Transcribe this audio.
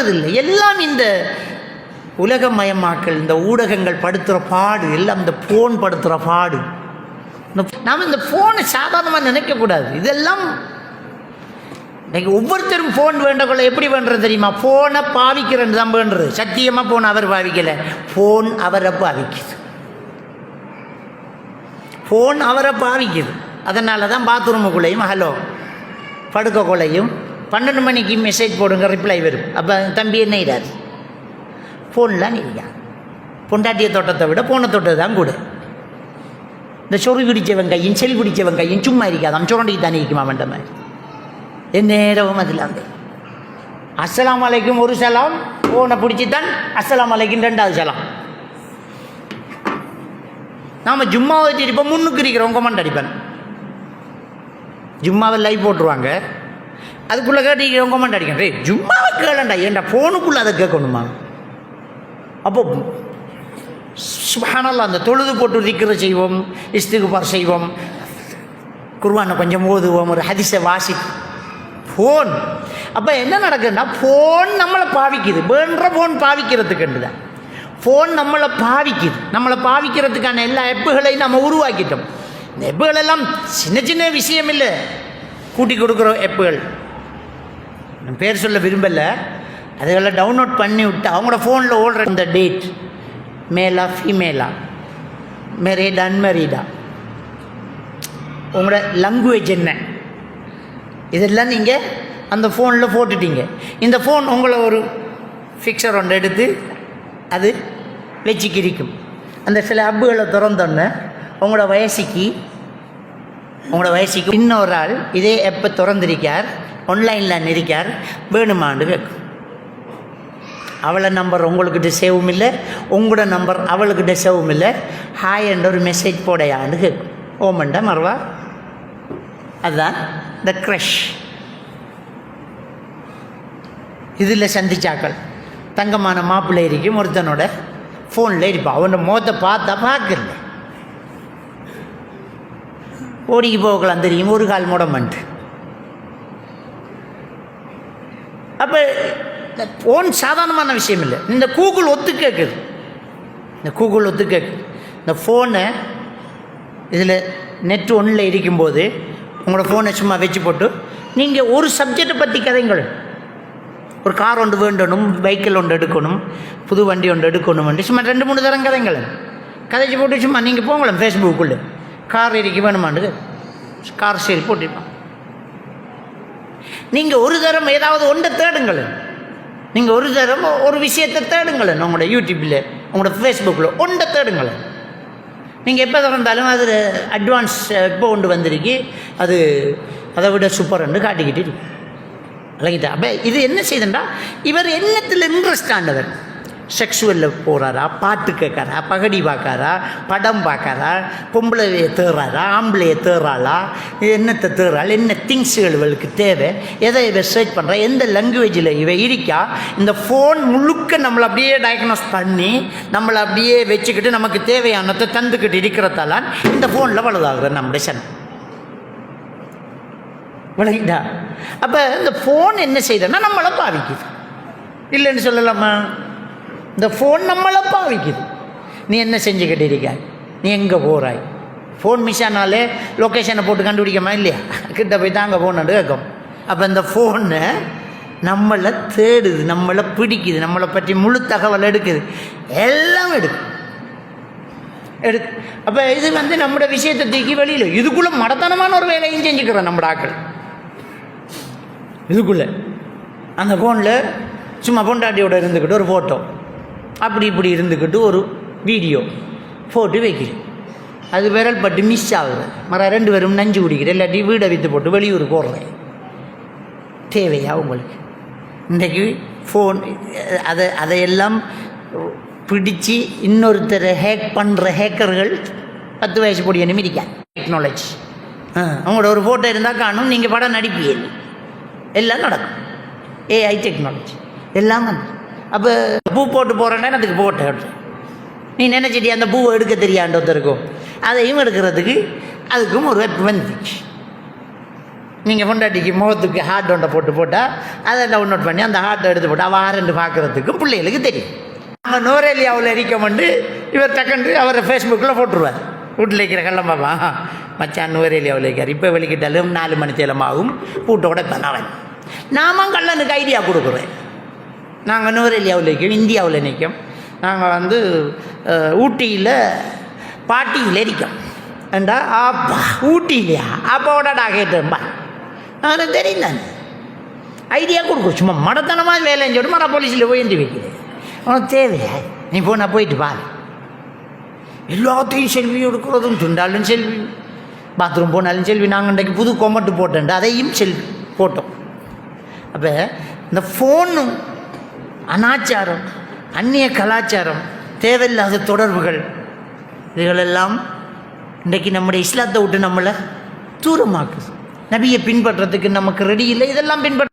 விளங்குதில்லை எல்லாம் இந்த உலகமயமாக்கல் இந்த ஊடகங்கள் படுத்துகிற பாடு எல்லாம் இந்த ஃபோன் படுத்துகிற பாடு. இந்த- நாம் இந்த ஃபோனை சாதாரணமாக நினைக்கக்கூடாது இதெல்லாம் இன்றைக்கி ஒவ்வொருத்தரும் ஃபோன் வேண்டக்குள்ள எப்படி வேண்டது தெரியுமா? ஃபோனை பாவிக்கிறேன்னு தான் வேண்டுறது. சத்தியமாக ஃபோன் அவர் பாவிக்கலை. ஃபோன் அவரை பாவிக்குது. ஃபோன் அவரை பாவிக்குது. அதனால தான் பாத்ரூமுக்குள்ளேயும் ஹலோ படுக்கக்குள்ளையும் பன்னெண்டு மணிக்கு மெசேஜ் போடுங்க ரிப்ளை வரும். அப்போ தம்பி என்ன இடாது ஃபோன்லாம் இல்லையா பொண்டாட்டிய தோட்டத்தை விட போன தோட்டத்தை தான் கூட. இந்த சொறு குடித்தவன் கையும் செல் குடித்தவன் கையும் சும்மா இருக்காதாம் சுரண்டிக்கு தானே இருக்குமா வேண்ட மாதிரி? என் நேரமும் அதில் அந்த அஸ்லாம் அலைக்கும் ஒரு சலாம் ஃபோனை பிடிச்சி தான் அஸ்ஸலாமு அலைக்கும் ரெண்டாவது சலாம். நாம் ஜும்மாவை வச்சுருப்போம் முன்னுக்கு இருக்கிறோம் கொமெண்ட் அடிப்பேன். ஜும்மாவை லைவ் போட்டுருவாங்க. அதுக்குள்ளே கேட்டு கொமெண்ட் அடிக்கணும் டேய் ஜும்மாவை கேளண்டா ஏன்டா ஃபோனுக்குள்ளே அதை கேட்கணுமா? அப்போ சுபஹானல்லாஹ் அந்த தொழுது போட்டு திக்கிற செய்வோம் இஸ்திகுபார் செய்வோம். குர்வானை கொஞ்சம் ஓதுவோம் ஒரு ஹதிசை வாசி ஃபோன் அப்போ என்ன நடக்குதுன்னா ஃபோன் நம்மளை பாவிக்குது. வேண்ட ஃபோன் பாவிக்கிறதுக்குண்டு தான் ஃபோன் நம்மளை பாவிக்குது. நம்மளை பாவிக்கிறதுக்கான எல்லா எப்புகளையும் நம்ம உருவாக்கிட்டோம். இந்த எப்புகள் எல்லாம் சின்ன சின்ன விஷயம் இல்லை. கூட்டி கொடுக்குற எப்புகள். நான் பேர் சொல்ல விரும்பலை. அதுகளை டவுன்லோட் பண்ணி விட்டு அவங்களோட ஃபோனில் ஓடுற இந்த டேட் மேலா ஃபீமேலா மேரேடா அன்மேரீடா உங்களோட லாங்குவேஜ் என்ன? இதெல்லாம் நீங்கள் அந்த ஃபோனில் போட்டுட்டீங்க. இந்த ஃபோன் உங்களை ஒரு ஃபிக்சர் ஒன்று எடுத்து அது வச்சுக்கிரிக்கும் அந்த சில அப்புகளை திறந்தோன்னே உங்களோட வயசுக்கு உங்களோட வயசுக்கு இன்னொரு ஆள் இதே எப்போ திறந்திருக்கார். ஆன்லைனில் நெரிக்கார் வேணுமான்னு கேட்கும். அவளை நம்பர் உங்களுக்கிட்ட சேவும் இல்லை உங்களோட நம்பர் அவளுக்கிட்ட சேவும் இல்லை ஹாய் என்ற ஒரு மெசேஜ் போடையான்னு கேட்கும். ஓமண்டா மறவா? அதுதான் த க்ரஷ் இதில் சந்திச்சாக்கள். தங்கமான மாப்பிள்ளை இருக்கும் ஒருத்தனோட ஃபோனில் இருப்பான் அவனோட முகத்தை பார்த்தா பார்க்கல. ஓடிக்கு போகலாம் தெரியும். ஒரு கால் முடமன்ட்டு அப்போ இந்த ஃபோன் சாதாரணமான விஷயம் இல்லை இந்த கூகுள் ஒத்து கேட்குது இந்த கூகுள் ஒத்து கேட்குது இந்த ஃபோனை இதில் நெட் ஒன்றில் இருக்கும்போது உங்களோட ஃபோனை சும்மா வச்சு போட்டு நீங்கள் ஒரு சப்ஜெக்டை பற்றி கதைங்கள். ஒரு கார் ஒன்று வேண்டணும் பைக்கில் ஒன்று எடுக்கணும் புது வண்டி ஒன்று எடுக்கணும் வண்டி சும்மா ரெண்டு மூணு தரம் கதைங்கள். கதைச்சு போட்டு சும்மா நீங்கள் போங்களேன் ஃபேஸ்புக்குள்ளே கார் இறக்கி வேணுமாண்டு கார் சேல் போட்டிருப்பான். நீங்கள் ஒரு தரம் ஏதாவது ஒன்றை தேடுங்கள் நீங்கள் ஒரு தரம் ஒரு விஷயத்தை தேடுங்கள் உங்களோட யூடியூப்பில் உங்களோட ஃபேஸ்புக்கில் ஒன்றை தேடுங்கள் நீங்கள் எப்போ திறந்தாலும் அது அட்வான்ஸ் இப்போ கொண்டு வந்திருக்கு. அது அதை விட சூப்பர்ன்னு காட்டிக்கிட்டு இருக்கு விளங்கிட்டா அப்போ இது என்ன செய்யுதுண்டா இவர் என்னத்தில் இன்ட்ரெஸ்ட் ஆண்டவர் செக்ஷுவலில் போகிறாரா பாட்டு கேட்காரா பகடி பார்க்காரா படம் பார்க்காரா பொம்பளையை தேடுறாரா ஆம்பளையை தேர்றாளா என்னத்தை தேர்றாள் என்ன திங்ஸுகள் இவளுக்கு தேவை எதை இவ சர்ச் பண்ணுறா எந்த லாங்குவேஜில் இவ இருக்கா இந்த ஃபோன் முழுக்க நம்மளை அப்படியே டயக்னோஸ் பண்ணி நம்மளை அப்படியே வச்சுக்கிட்டு நமக்கு தேவையானதை தந்துக்கிட்டு இருக்கிறதால இந்த ஃபோனில் வலுதாகுது நம்முடைய சனம். விளங்கிட்டா அப்போ இந்த ஃபோன் என்ன செய்யுதுன்னா நம்மளை பாதிக்குது. இல்லைன்னு சொல்லலாமா? இந்த ஃபோன் நம்மளை பாவிக்குது. நீ என்ன செஞ்சுக்கிட்டு இருக்க நீ எங்கே போகிறாய் ஃபோன் மிஸ் ஆனாலே லொக்கேஷனை போட்டு கண்டுபிடிக்கமா இல்லையா? கிட்ட போய் தாங்க போனது கேட்கும். அப்போ இந்த ஃபோனை நம்மளை தேடுது நம்மளை பிடிக்குது நம்மளை பற்றி முழு தகவல் எடுக்குது. எல்லாம் எடுக்கும். எடுக்கு அப்போ இது வந்து நம்மளோட விஷயத்தை தூக்கி வெளியில் இதுக்குள்ளே மடத்தனமான ஒரு வேலையும் செஞ்சுக்கிறோம் நம்ம ஆக்கள் இதுக்குள்ளே. அந்த ஃபோனில் சும்மா பொண்டாட்டியோட இருந்துக்கிட்டு ஒரு ஃபோட்டோ அப்படி இப்படி இருந்துக்கிட்டு ஒரு வீடியோ போட்டு வைக்கிறேன். அது விரல் பட்டு மிஸ் ஆகுது. மற ரெண்டு பேரும் நஞ்சு குடிக்கிறேன். இல்லாட்டி வீடை விற்று போட்டு வெளியூருக்கு ஓடுறேன் தேவையா உங்களுக்கு? இன்றைக்கு ஃபோன் அதை அதையெல்லாம் பிடிச்சு இன்னொருத்தரை ஹேக் பண்ணுற ஹேக்கர்கள் பத்து வயசு பொடி நிமிடிக்க டெக்னாலஜி அவங்களோட ஒரு ஃபோட்டோ இருந்தால் காணும். நீங்கள் படம் நடிப்பீங்க. எல்லாம் நடக்கும். ஏஐ டெக்னாலஜி எல்லாம் வந்து அப்போ பூ போட்டு போகிறேன்னா அதுக்கு போட்டேன் நீ நினச்சிட்டி அந்த பூவை எடுக்க தெரியாண்டு ஒருத்தருக்கும் அதையும் எடுக்கிறதுக்கு அதுக்கும் ஒரு வெப் வந்துச்சு. நீங்கள் பொண்டாட்டிக்கு முகத்துக்கு ஹார்ட் ஒன்றை போட்டு போட்டால் அதை டவுன்லோட் பண்ணி அந்த ஹார்ட்டை எடுத்து போட்டு அவள் ஆரண்டு பார்க்குறதுக்கும் பிள்ளைகளுக்கு தெரியும். நாங்கள் நோரேலியாவில் வந்து இவர் டக்குன்னு அவரை ஃபேஸ்புக்கில் போட்டுருவார். வீட்டில் இருக்கிற கள்ளம் பார்ப்பான் மச்சான் நுவரேலியாவில் இருக்கார். இப்போ வெளிக்கிட்டாலும் நாலு மணி தேலமாகும் பூட்டோட பண்ணவன் நாம கள்ளனுக்கு ஐடியா கொடுக்குறேன் நாங்கள் நுவரேலியாவில் இருக்கோம் இந்தியாவில் நிற்கும் நாங்கள் வந்து ஊட்டியில் பாட்டியில் இருக்கோம் ஏண்டா? அப்பா ஊட்டியிலையா? அப்பாவோடடா கேட்டேன்பா. நான் தெரியும் நான். ஐடியா கொடுக்கும் சும்மா மடத்தனமாக வேலைன்னு சொல்லிட்டு மட போலீஸில் போய் எந்தி வைக்கிறேன். உனக்கு தேவையா? நீ போனா போயிட்டு பாரு எல்லாத்தையும் செல்வி எடுக்கிறதும் துண்டாலும் செல்வி. பாத்ரூம் போனாலும் செல்வி. நாங்கள் இன்றைக்கு புது கொமட்டு போட்டேன்டா. அதையும் செல்வி போட்டோம். அப்போ இந்த ஃபோனும் அனாச்சாரம் அந்நிய கலாச்சாரம் தேவையில்லாத தொடர்புகள். இதுகளெல்லாம் இன்றைக்கு நம்முடைய இஸ்லாத்தை விட்டு நம்மளை தூரமாக்குது. நபியை பின்பற்றத்துக்கு நமக்கு ரெடி இல்லை இதெல்லாம் பின்பற்ற